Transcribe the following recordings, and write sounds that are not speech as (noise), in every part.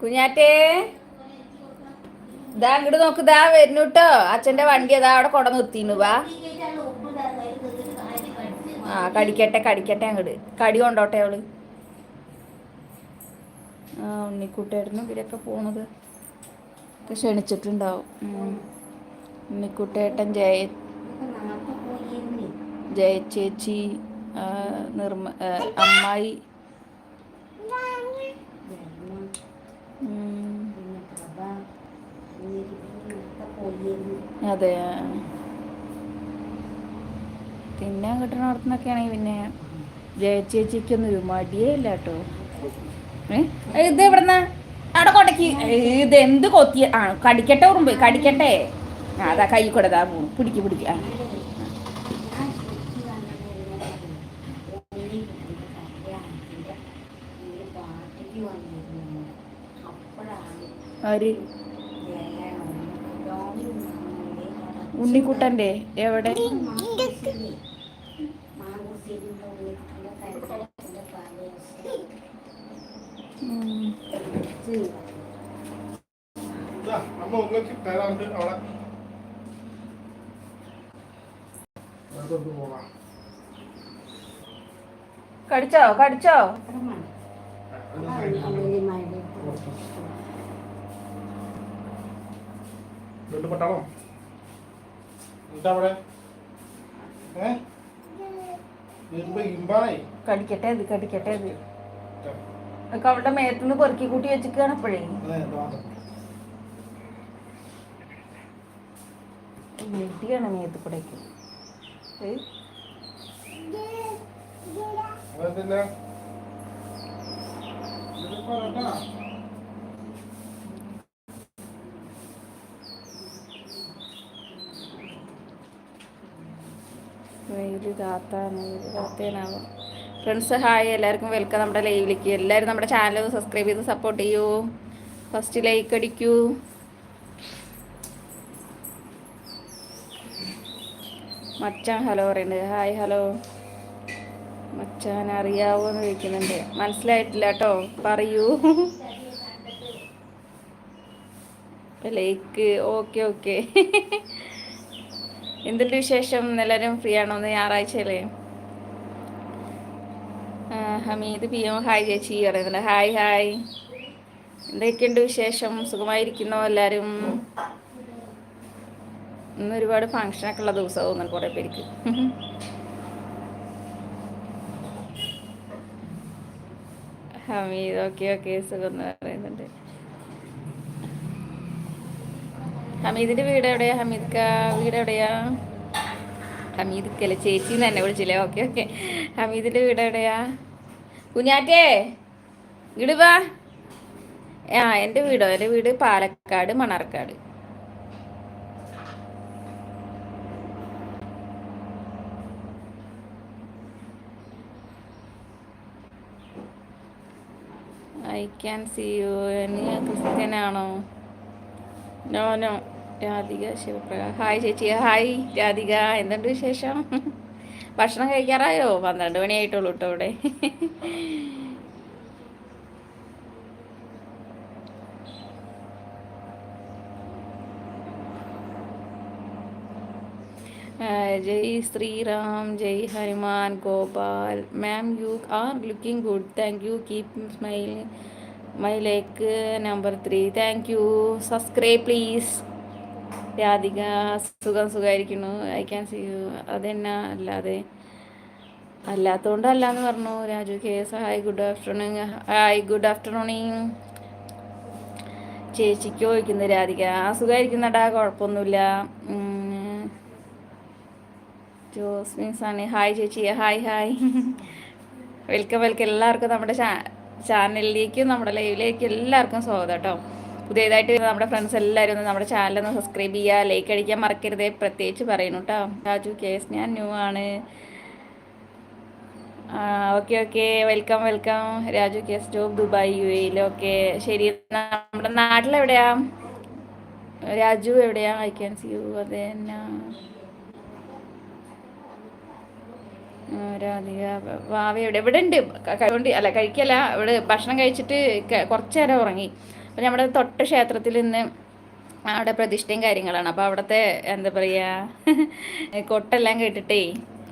കുഞ്ഞാറ്റേ. ഇതാ ഇങ്ങോട്ട് നോക്ക് ഇതാ വരുന്നു കേട്ടോ വണ്ടി അതാ അവിടെ കൊട നിർത്തിന്നു വാ. ആ കടിക്കട്ടെ കടിക്കട്ടെ അങ്ങോട്ട് കടി കൊണ്ടോട്ടെ അവൾ. ആ ഉണ്ണിക്കുട്ടായിരുന്നു ഇവരൊക്കെ പോണത്. ക്ഷണിച്ചിട്ടുണ്ടാവും. ഉണ്ണിക്കുട്ടേട്ടൻ ജയ ജയ ചേച്ചി ആ, നിർമ്മ അമ്മായി അതെ. തിന്നാൻ പിന്നെ കിട്ടണോടത്തുനിന്നൊക്കെ ആണെങ്കിൽ പിന്നെ ജയച്ചേച്ചിക്കൊന്നും ഒരു മടിയേ ഇല്ല കേട്ടോ. ഇത് എവിടുന്ന? അവിടെ കൊടക്കി. ഇത് എന്ത് കൊത്തിയ ആ കടിക്കട്ടെ ഉറുമ്പ് കടിക്കട്ടെ. അതാ കൈ കൂടെ അതാ പോണു. പിടിക്ക് പിടിക്ക്. ആ. ആര് ഉണ്ണിക്കുട്ടന്റെ എവിടെ ഉം. ഇതാ, അമ്മ ഒന്നിച്ച് തരാറുണ്ട് അവിടെ അതൊന്ന് എവിടെ? കടിച്ചോ കടിച്ചോ? പട്ടാളോ. എന്താ അവിടെ ഏ കടിക്കട്ടെ ഇത് കടിക്കട്ടെ ഇത്. ഒക്കെ അവളുടെ മേത്തുനിന്ന് പെറുക്കി കൂട്ടി വെച്ചിക്കാണ് അപ്പോഴേ. വീട്ടിയാണ് മേത്ത് കൂടേക്ക് ഏയ്. വെയിൽ താത്താണ് വെയിൽ താത്തേനാവും ഫ്രണ്ട്സ് ഹായ് എല്ലാവർക്കും വെൽക്കം നമ്മുടെ ലൈവിലേക്ക്. എല്ലാവരും നമ്മുടെ ചാനൽ സബ്സ്ക്രൈബ് ചെയ്ത് സപ്പോർട്ട് ചെയ്യൂ. ഫസ്റ്റ് ലൈക്ക് അടിക്കൂ. മച്ചാൻ ഹലോ പറയുന്നുണ്ട്. ഹായ് ഹലോ മച്ചാൻ അറിയാവോ എന്ന് ചോദിക്കുന്നുണ്ട്. മനസ്സിലായിട്ടില്ല കേട്ടോ. പറയൂ. ലൈക്ക് ഓക്കെ ഓക്കെ എന്തുണ്ട് വിശേഷം? എല്ലാവരും ഫ്രീ ആണോ ഒന്ന് ഞായറാഴ്ചയല്ലേ? ഹമീദ് പി എം ഹായ് ചേച്ചി. പറയുന്നുണ്ട്. ഹായ് ഹായ് എന്തൊക്കെയുണ്ട് വിശേഷം? സുഖമായിരിക്കുന്നോ എല്ലാവരും ഇന്ന് ഒരുപാട് ഫങ്ഷനൊക്കെ ഉള്ള ദിവസമാവും കുറെ കുറേ പേർക്ക്. ഹമീദ് ഓക്കെ ഓക്കെ സുഖം എന്ന് പറയുന്നുണ്ട്. ഹമീദിന്റെ വീട് എവിടെയാ? ഹമീദ്ക്ക വീട് എവിടെയാ? ഹമീദ്ക്കല്ല? ചേച്ചി എന്ന് തന്നെ വിളിച്ചില്ലേ? Okay okay. ഹമീദിന്റെ വീട് എവിടെയാ? കുഞ്ഞാറ്റേ ഇടുവാ ആ എന്റെ വീടോ? എന്റെ വീട് Palakkad Manarkkad. I can see you. നീ ക്രിസ്ത്യനാണോ? No no Radhika Sivaprakash. Hi ചേച്ചി. ഹായ് രാധിക. എന്തുണ്ട് വിശേഷം? (laughs) ഭക്ഷണം കഴിക്കാറായോ? പന്ത്രണ്ട് മണിയായിട്ടുള്ളൂ കേട്ടോ ഇവിടെ. (laughs) ജയ് ശ്രീറാം ജയ് Hanuman Gopal. Ma'am you are looking good thank you keep smile my like number three thank you subscribe please Radhika സുഖം സുഖമായിരിക്കുന്നു ഐ ക്യാൻ സി യു അതെന്നാ? അല്ലാതെ. അല്ലാത്തതുകൊണ്ട് അല്ലാന്ന് പറഞ്ഞു. Raju K S. Hi good afternoon hi good ആഫ്റ്റർനൂണിങ് ചേച്ചിക്ക് ചോദിക്കുന്നു രാധിക. ആ സുഖമായിരിക്കുന്നടാ കുഴപ്പമൊന്നുമില്ല. ജോസ്മിൻ സാണി. ഹായ് ചേച്ചി. ഹായ് ഹായ് വെൽക്കം വെൽക്കം എല്ലാവർക്കും നമ്മുടെ ചാനലിലേക്കും നമ്മുടെ ലൈവിലേക്കും എല്ലാവർക്കും സ്വാഗതം കേട്ടോ. പുതിയതായിട്ട് നമ്മുടെ ഫ്രണ്ട്സ് എല്ലാവരും ഒന്ന് നമ്മുടെ ചാനൽ ഒന്ന് സബ്സ്ക്രൈബ് ചെയ്യുക ലൈക്ക് അടിക്കാൻ മറക്കരുത് പ്രത്യേകിച്ച് പറയുന്നു കേട്ടോ രാജു കേസ് ഞാൻ ന്യൂ ആണ്. Okay okay welcome welcome Raju K S job Dubai U എയിൽ ഓക്കെ ശരി നമ്മുടെ നാട്ടിലെവിടെയാ? രാജു എവിടെയാ? ഐ ക്യാൻ സി യു അതെ എന്നാ ആ, രാധിക വാവ എവിടെ ഇവിടെ ഉണ്ട് ക- അല്ല കഴിക്കല്ല. ഇവിടെ ഭക്ഷണം കഴിച്ചിട്ട് കുറച്ച് നേരം ഉറങ്ങി. അപ്പം നമ്മുടെ തൊട്ട ക്ഷേത്രത്തിൽ ഇന്ന് അവിടെ പ്രതിഷ്ഠയും കാര്യങ്ങളാണ്. അപ്പോൾ അവിടുത്തെ എന്താ പറയുക (laughs) കൊട്ടെല്ലാം കേട്ടിട്ടേ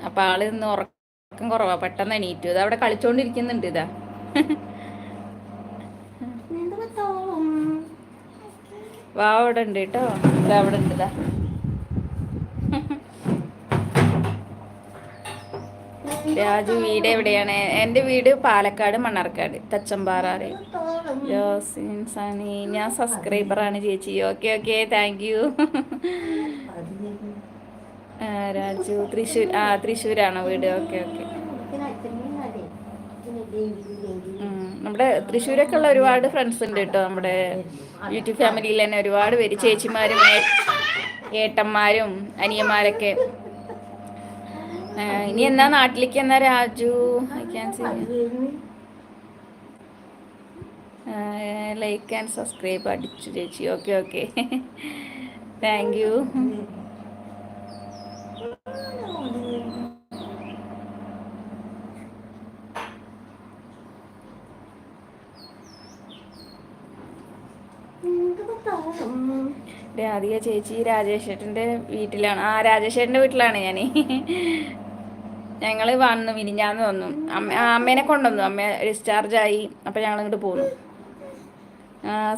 അപ്പം ആൾ ഇന്ന് ഉറക്കം കുറവാ. പെട്ടെന്ന് എണീറ്റു. ഇത് അവിടെ കളിച്ചോണ്ടിരിക്കുന്നുണ്ട് ഇതാ. (laughs) വാ അവിടെ ഉണ്ട് കേട്ടോ ഇതാ അവിടെ ഉണ്ട് ഇതാ. രാജു വീട് എവിടെയാണ്? എന്റെ വീട് പാലക്കാട് മണ്ണാർക്കാട്. തച്ചമ്പാറാറ് ജോസിൻ സണി. ഞാൻ സബ്സ്ക്രൈബറാണ് ചേച്ചി. Okay okay thank you Raju. Thrissur ആ തൃശ്ശൂരാണോ വീട്. ഓക്കെ ഓക്കെ നമ്മുടെ തൃശ്ശൂരൊക്കെ ഉള്ള ഒരുപാട് ഫ്രണ്ട്സ് ഉണ്ട് കേട്ടോ നമ്മുടെ യൂട്യൂബ് ഫാമിലിയിൽ തന്നെ ഒരുപാട് പേര്. ചേച്ചിമാരും ഏട്ടന്മാരും അനിയന്മാരൊക്കെ. ഇനി എന്നാ നാട്ടിലേക്ക് എന്നാ Raju? I can see like and subscribe അടിച്ചു ചേച്ചി. Okay okay thank you Radhika ചേച്ചി രാജേഷേട്ടന്റെ വീട്ടിലാണ്. ആ രാജേഷേട്ടന്റെ വീട്ടിലാണ് ഞാൻ ഞങ്ങൾ വന്നു വിരിഞ്ഞാന്ന് വന്നു. അമ്മ അമ്മേനെ കൊണ്ടുവന്നു. അമ്മ ഡിസ്ചാർജ് ആയി. അപ്പം ഞങ്ങൾ ഇങ്ങോട്ട് പോന്നു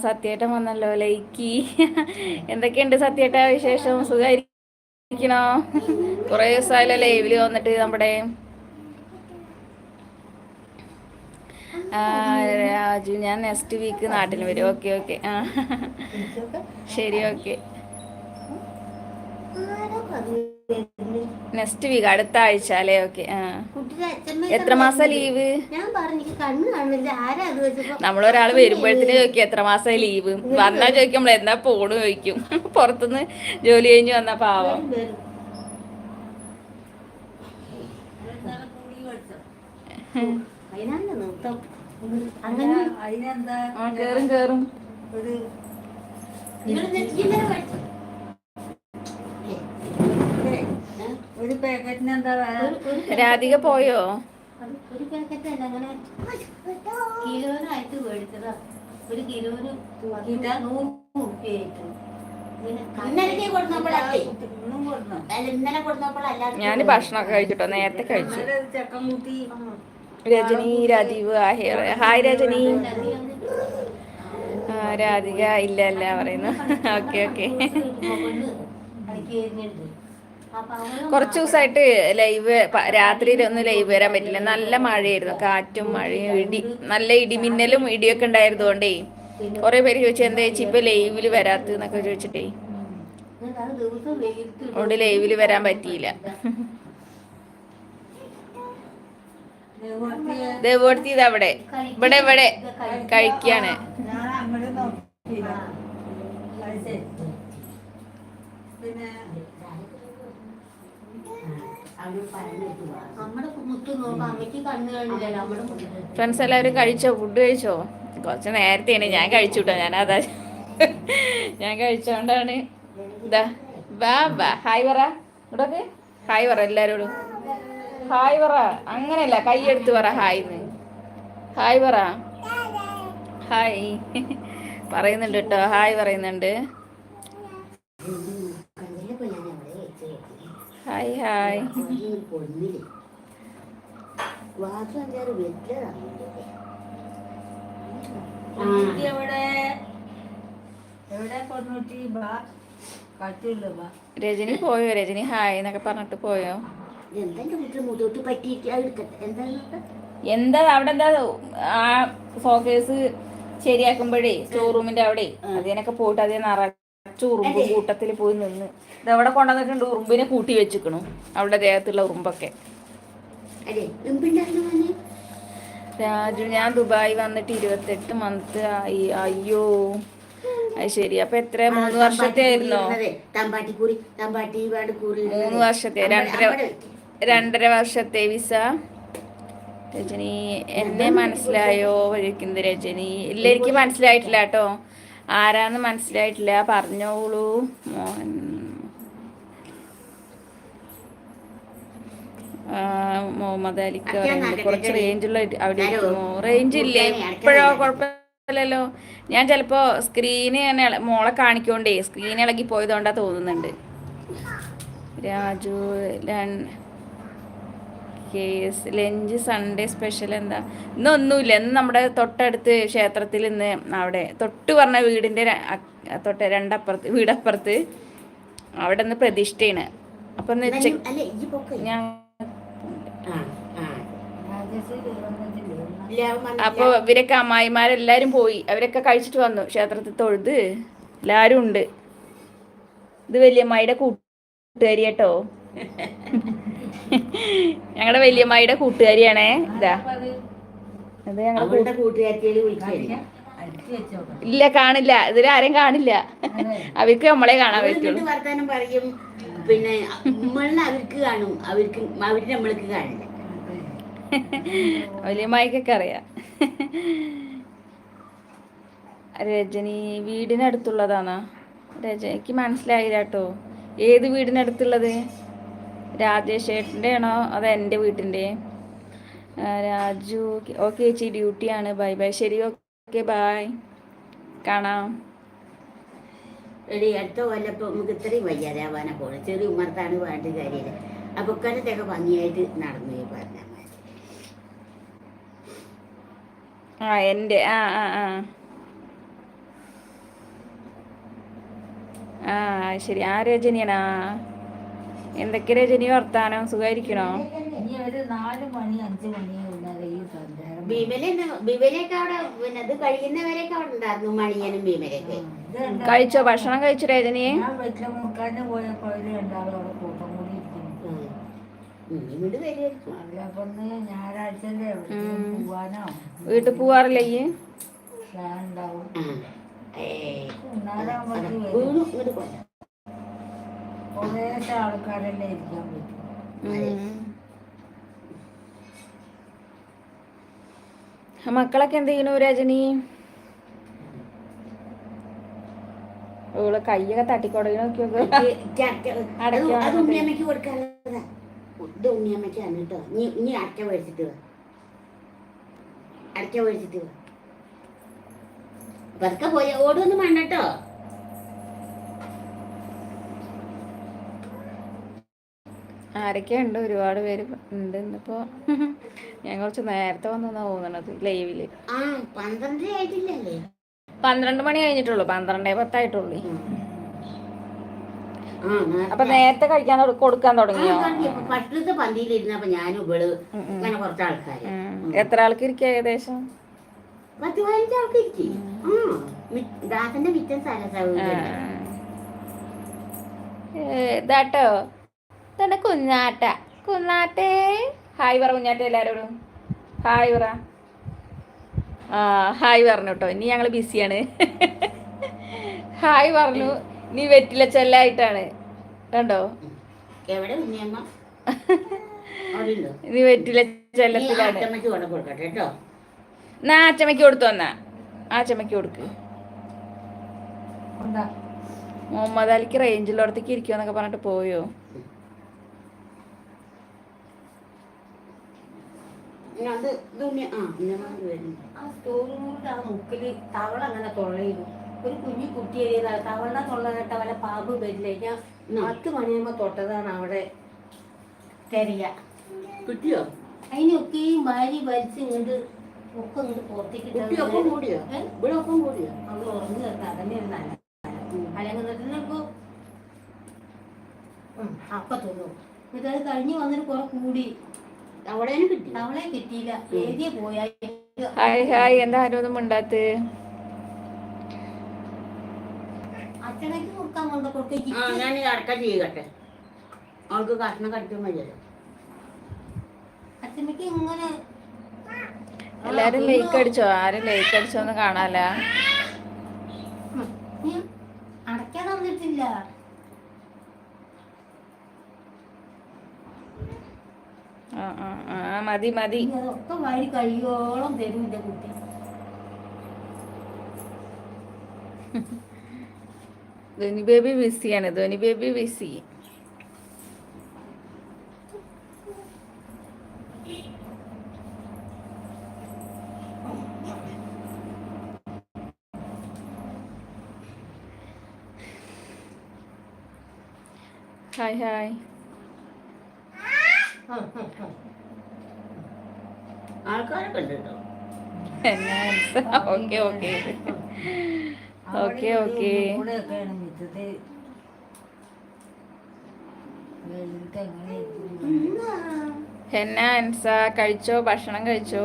സത്യേട്ടൻ വന്നല്ലോ. ലൈക്കി. എന്തൊക്കെയുണ്ട് സത്യേട്ട വിശേഷം? സുഖമായിരിക്കണോ കുറേ ദിവസമായല്ലോ ലൈവിൽ വന്നിട്ട് നമ്മുടെ രാജു ഞാൻ നെക്സ്റ്റ് വീക്ക് നാട്ടിൽ വരും. ഓക്കെ ഓക്കെ ശരി ഓക്കെ നെക്സ്റ്റ് വീക്ക് അടുത്ത ആഴ്ച അല്ലേ? ഓക്കെ ആ. എത്ര മാസം ലീവ് ഞാൻ പറഞ്ഞു കണ്ണ് കാണില്ല ആരാ അത് വെച്ചപ്പോ? നമ്മളൊരാൾ വരുമ്പോഴത്തേന് ചോദിക്കും എത്ര മാസം ലീവ് വന്നാ ചോദിക്കും നമ്മൾ എന്താ പോണ്? ചോദിക്കും. (laughs) പുറത്തുനിന്ന് ജോലി കഴിഞ്ഞ് വന്ന പാവം. അങ്ങനെ കേറും കേറും. ഒരു പാക്കറ്റിന് എന്താ രാധിക പോയോ? ഒരു പാക്കറ്റ് അല്ല അങ്ങനെ കിലോനായിട്ട് മേടിച്ചതാ. ഒരു കിലോന് നൂറ് കൊടുന്നപ്പോഴല്ല ഞാൻ ഭക്ഷണമൊക്കെ കഴിച്ചിട്ടോ? നേരത്തെ കഴിച്ചു. രജനി രാജീവ് ഹായ് രജനി. ആ, രാധിക ഇല്ല അല്ല പറയുന്നു. Okay (laughs) okay. കുറച്ച് ദിവസമായിട്ട് ലൈവ് രാത്രിയിൽ ഒന്നും ലൈവ് വരാൻ പറ്റില്ല. നല്ല മഴയായിരുന്നു. കാറ്റും മഴയും ഇടി നല്ല ഇടിമിന്നലും ഇടിയൊക്കെ ഉണ്ടായിരുന്നതുകൊണ്ടേ കുറെ പേര് ചോദിച്ചു എന്താ ചേച്ചി ഇപ്പൊ ലൈവിൽ വരാത്ത എന്നൊക്കെ ചോദിച്ചിട്ടേ. അതുകൊണ്ട് ലൈവിൽ വരാൻ പറ്റിയില്ല. ദേവോർത്തി ഇത് അവിടെ. ഇവിടെ ഇവിടെ. കഴിക്കാണ്. പിന്നെ നമ്മുടെ മുത്തു നോക്കാം അമ്മയ്ക്ക് കണ്ണ് കാണില്ല നമ്മുടെ മുത്ത് ഫ്രണ്ട്സ് എല്ലാവരും കഴിച്ചോ? ഫുഡ് കഴിച്ചോ? കുറച്ച് നേരത്തെയാണ് ഞാൻ കഴിച്ചു കേട്ടോ ഞാൻ അതാ ഞാൻ കഴിച്ചോണ്ടാണ്. ഇതാ വാ വാ. ഹായ് പറ. ഇവിടൊക്കെ ഹായ് പറ എല്ലാരോടും. ഹായ് പറ. അങ്ങനെയല്ല കൈ എടുത്ത് പറ ഹായ് എന്ന്. ഹായ് പറ. ഹായ്. പറയുന്നുണ്ട് കേട്ടോ ഹായ് പറയുന്നുണ്ട് കണ്ണിലിപ്പോ ഞാൻ എവിടെ വെച്ച് ഹായ് ഹായ് പൊന്നിൽ വാസം അഞ്ചാറ് വെച്ചതാണ് കൊന്നൂറ്റി എവിടെ എവിടെ കൊന്നൂറ്റി ബാ കട്ടില്ല ഹായ് രജനി പോയോ? രജനി ഹായ് എന്നൊക്കെ പറഞ്ഞിട്ട് പോയോ? എന്താ അവിടെ എന്താ ആ ഫോക്കസ് ശരിയാക്കുമ്പോഴേ ഷോറൂമിന്റെ അവിടെ അതിനൊക്കെ പോയിട്ട് അതേ നിറച്ച് ഉറുമ്പ് കൂട്ടത്തിൽ പോയി നിന്ന്. ഇതവിടെ കൊണ്ടുവന്നിട്ടുണ്ട് ഉറുമ്പിനെ കൂട്ടി വെച്ചിക്കണു. അവിടെ ദേഹത്തുള്ള ഉറുമ്പൊക്കെ. രാജു ഞാൻ ദുബായ് വന്നിട്ട് ഇരുപത്തെട്ട് മന്ത് ആയി. അയ്യോ. അത് ശരി. അപ്പൊ എത്ര മൂന്ന് വർഷത്തെ ആയിരുന്നോ? മൂന്ന് വർഷത്തെ രണ്ടര രണ്ടര വർഷത്തെ വിസ. രജനി എന്നെ മനസ്സിലായോ വഴിക്കുന്നത് രജനി? ഇല്ല എനിക്ക് മനസ്സിലായിട്ടില്ല കേട്ടോ. ആരാന്ന് മനസ്സിലായിട്ടില്ല. പറഞ്ഞോളൂ. മോഹൻ മുഹമ്മദ് അലിക്ക് പറയുന്നത് കുറച്ച് റേഞ്ചുള്ള അവിടെ റേഞ്ച് ഇല്ലേ? ഇപ്പോഴോ കുഴപ്പം കുഴപ്പമില്ലല്ലോ. ഞാൻ ചിലപ്പോ സ്ക്രീന് തന്നെ മോളെ കാണിക്കോണ്ടേ സ്ക്രീൻ ഇളകി പോയതുകൊണ്ടാ തോന്നുന്നുണ്ട്. Raju K S lunch Sunday special എന്താ? ഇന്നൊന്നുമില്ല. ഇന്ന് നമ്മുടെ തൊട്ടടുത്ത് ക്ഷേത്രത്തിൽ ഇന്ന് അവിടെ തൊട്ട് പറഞ്ഞ വീടിന്റെ തൊട്ട് രണ്ടപ്പുറത്ത് വീടപ്പുറത്ത് അവിടെ നിന്ന് പ്രതിഷ്ഠയാണ്. അപ്പം ഞാൻ. അപ്പോൾ ഇവരൊക്കെ അമ്മായിമാരെല്ലാരും പോയി. അവരൊക്കെ കഴിച്ചിട്ട് വന്നു. ക്ഷേത്രത്തിൽ തൊഴുത് എല്ലാരും ഉണ്ട്. ഇത് വല്യമ്മായിയുടെ കൂട്ടുകാരി കേട്ടോ. (laughs) ഞങ്ങളുടെ വലിയമ്മയുടെ കൂട്ടുകാരിയാണേ. ഇതാ. ഇത് ഞങ്ങളുടെ ഇല്ല കാണില്ല. ഇതിൽ ആരെയും കാണില്ല. അവർക്ക് നമ്മളെ കാണാൻ പറ്റുള്ളൂ. അവളിങ്ങോട്ട് വർത്താനം പറയും. പിന്നെ അവർക്ക് കാണും. അവർക്ക് അവർ നമ്മൾക്ക് കാണില്ല. വലിയമ്മയ്ക്കൊക്കെ അറിയാം. രജനി വീടിനടുത്തുള്ളതാണോ? രജനിക്ക് മനസ്സിലായില്ല കേട്ടോ. ഏത് വീടിനടുത്തുള്ളത്? രാജേഷ് ഏട്ടന്റെ ആണോ അതോ എന്റെ വീട്ടിന്റെ? രാജു ഓക്കെ ചേച്ചി ഡ്യൂട്ടിയാണ്. Bye bye. ശരി ഓക്കെ ബൈ. കാണാം. എടി അടുത്ത കൊല്ലപ്പോ നമുക്ക് ഇത്രയും വയ്യാതെ ആവാനാ പോലെ ചെറിയ ഉമ്മർത്താണ് വേണ്ട കാര്യമില്ല അപ്പൊ ഇക്കാലത്തൊക്കെ ഭംഗിയായിട്ട് നടന്നു പോയി പറഞ്ഞാൽ മതി ആ എന്റെ ആ ആ ആ. ആ ശരി. ആ രജനിയാണാ? എന്തൊക്കെ രജനി വർത്താനം? സുഖായിരിക്കണോ? കഴിച്ചോ? ഭക്ഷണം കഴിച്ചോ രജനി? വീട്ടിൽ പോവാറില്ലേ ഈ ഉണ്ടാവും ആ ഏയ് ഉണ്ണാനാകുമ്പോഴേക്ക് വരും വീണു ഇങ്ങോട്ട് പോരാ കുറേശ്ശെ ആൾക്കാരല്ലേ ഇരിക്കാൻ പറ്റും. മക്കളൊക്കെ എന്ത് ചെയ്യണു രജനി? ഓൾ കയ്യൊക്കെ തട്ടിക്കൊടങ്ങി നോക്കിയോക്ക് ഉണ്ണിയമ്മയ്ക്ക് കൊടുക്കാനുള്ളതാ ഇത് ഉണ്ണിയമ്മയ്ക്കാണ് കേട്ടോ. നീ നീ അടച്ച മേടിച്ചിട്ട് വാ. അടച്ച മേടിച്ചിട്ട് വാ. പതുക്കെ പോയ. ഓടൊന്നും വേണ്ട കേട്ടോ. ആരൊക്കെ ഉണ്ട്? ഒരുപാട് പേര് ഉണ്ട് ഇന്നിപ്പോ. ഞാൻ കുറച്ച് നേരത്തെ വന്നാ തോന്നണത് ലൈവിൽ. പന്ത്രണ്ട് മണി കഴിഞ്ഞിട്ടുള്ളൂ. പന്ത്രണ്ടേ പത്തായിട്ടുള്ളൂ. അപ്പൊ നേരത്തെ കഴിക്കാൻ കൊടുക്കാൻ തുടങ്ങിയോ? തുടങ്ങി. അപ്പൊ ഫസ്റ്റത്തെ പന്തിയിലിരുന്നപ്പോ ഞാനും ഇവൾ അങ്ങനെ കുറച്ച് ആൾക്കാര്. എത്ര ആൾക്ക് ഇരിക്ക ഏകദേശം? പത്ത് പതിനഞ്ച് ആൾക്ക് ഇരിക്കും. ആ മി- ദാസന്റെ മിറ്റം സ്ഥല ആ. ഇതാണ് കുഞ്ഞാട്ട. കുഞ്ഞാട്ടേ. ഹായ് പറ കുഞ്ഞാട്ട എല്ലാവരോടും ഹായ് പറ. ആ ഹായ് പറഞ്ഞു കേട്ടോ. ഇനി ഞങ്ങൾ ബിസിയാണ്. ഹായ് പറഞ്ഞു. നീ വെറ്റില ചെല്ലായിട്ടാണ്. കണ്ടോ? നീ വെറ്റില ചെല്ലത്തിലാണ്. എന്നാ ആച്ചമ്മയ്ക്ക് കൊടുത്തു വന്നാ. ആച്ചമ്മയ്ക്ക് കൊടുക്ക്. മുഹമ്മദ് അലിക്ക് റേഞ്ചിലോടത്തേക്ക് ഇരിക്കുമെന്നൊക്കെ പറഞ്ഞിട്ട് പോയോ? ഇനി അത് ഇത് ഉണ്ണി ആ ഉണ്ണിയമ്മ വരുന്നു. ആ സ്റ്റോറിന്റെ ആ മുക്കിൽ തവള അങ്ങനെ തൊള്ളയിരുന്നു. ഒരു കുഞ്ഞു കുട്ടി എഴുതിയതാണ് തവള തൊള്ള കേട്ട വല്ല പാമ്പ് വരില്ലേ? ഞാൻ പത്ത് മണിയാകുമ്പോ തൊട്ടതാണ് അവിടെ തെരയ. കിട്ടിയോ? അതിനൊക്കെയും ഭാര്യ വലിച്ച് ഇങ്ങോട്ട് ഒക്കെ ഇങ്ങോട്ട് പുറത്തേക്ക് കുട്ടി? ഇവിടെ കൂടിയോ? അവിടെ ഉറങ്ങി കിടക്കുക അതന്നെ ഒരു നല്ല അല്ലെങ്കിൽ എന്നിട്ടിപ്പോ അപ്പൊ തോന്നും എന്നിട്ട് അത് കഴിഞ്ഞ് വന്നിട്ട് കുറെ കൂടി. Hi hi. എന്താ ആരും ഒന്നും ആ ഞാൻ അടക്ക ചെയ്യട്ടെ. അവൾക്ക് കഷ്ണം കടിക്കാൻ മതിയല്ലോ. അച്ഛനക്ക് ഇങ്ങനെ എല്ലാരും ലൈക്ക് അടിച്ചോ? ആരും ലൈക്ക് അടിച്ചോന്ന് കാണാല അടക്കാൻ തന്നിട്ടില്ല മതി മതി. അതൊക്കെ വാരി കഴിയോളം തരും എന്റെ കുട്ടി. ധോനി ബേബി ബിസിയാണ് Dhoni baby busy hi hi ആൾക്കാരൊക്കെ ഉണ്ട് കേട്ടോ. എന്നാ ഓക്കെ ഓക്കെ ഓക്കെ ഓക്കെ കൂടെയൊക്കെയാണ് മിറ്റത്ത്. ഹെന്ന അൻസ കഴിച്ചോ? ഭക്ഷണം കഴിച്ചോ?